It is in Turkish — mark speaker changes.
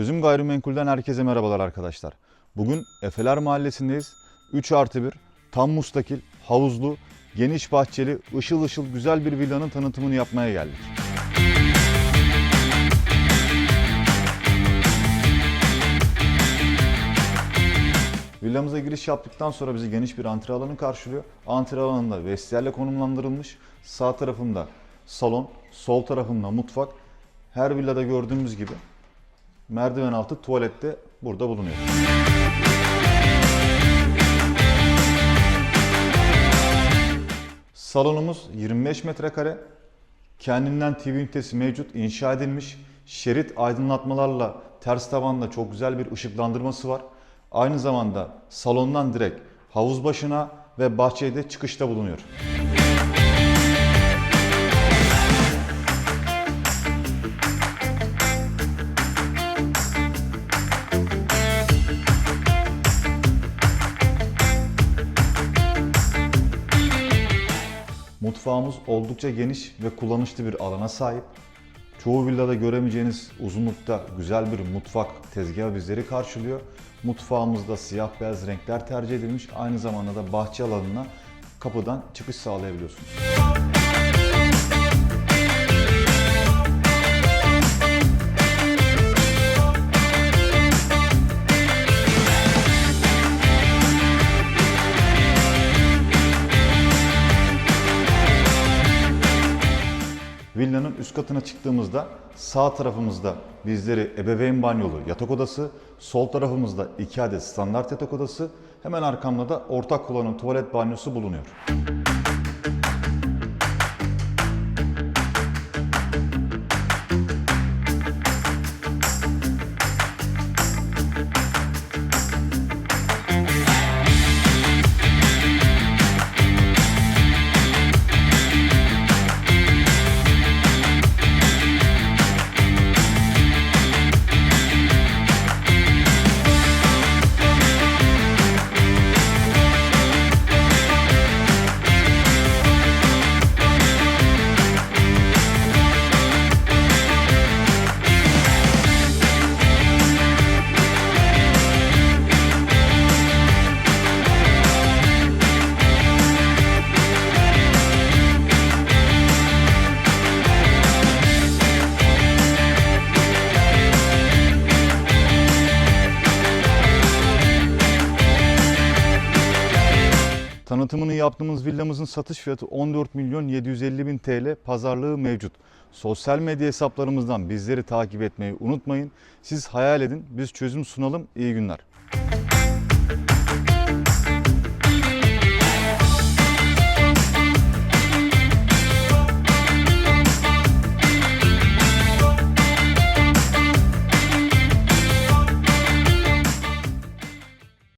Speaker 1: Çözüm Gayrimenkul'den herkese merhabalar arkadaşlar. Bugün Efeler Mahallesi'ndeyiz. 3 artı 1, tam mustakil, havuzlu, geniş bahçeli, ışıl ışıl güzel bir villanın tanıtımını yapmaya geldik. Villamıza giriş yaptıktan sonra bizi geniş bir antre alanı karşılıyor. Antre alanında vestiyerle konumlandırılmış. Sağ tarafında salon, sol tarafında mutfak. Her villada gördüğümüz gibi merdiven altı tuvalette burada bulunuyor. Salonumuz 25 metrekare. Kendinden TV ünitesi mevcut, inşa edilmiş. Şerit aydınlatmalarla ters tavanda çok güzel bir ışıklandırması var. Aynı zamanda salondan direkt havuz başına ve bahçeye de çıkışta bulunuyor. Mutfağımız oldukça geniş ve kullanışlı bir alana sahip. Çoğu villada göremeyeceğiniz uzunlukta güzel bir mutfak tezgahı bizleri karşılıyor. Mutfağımızda siyah beyaz renkler tercih edilmiş. Aynı zamanda da bahçe alanına kapıdan çıkış sağlayabiliyorsunuz. Villanın üst katına çıktığımızda sağ tarafımızda bizleri ebeveyn banyolu yatak odası, sol tarafımızda iki adet standart yatak odası, hemen arkamda da ortak kullanım tuvalet banyosu bulunuyor. Tanıtımını yaptığımız villamızın satış fiyatı 14 milyon 750 bin TL pazarlığı mevcut. Sosyal medya hesaplarımızdan bizleri takip etmeyi unutmayın. Siz hayal edin, biz çözüm sunalım. İyi günler.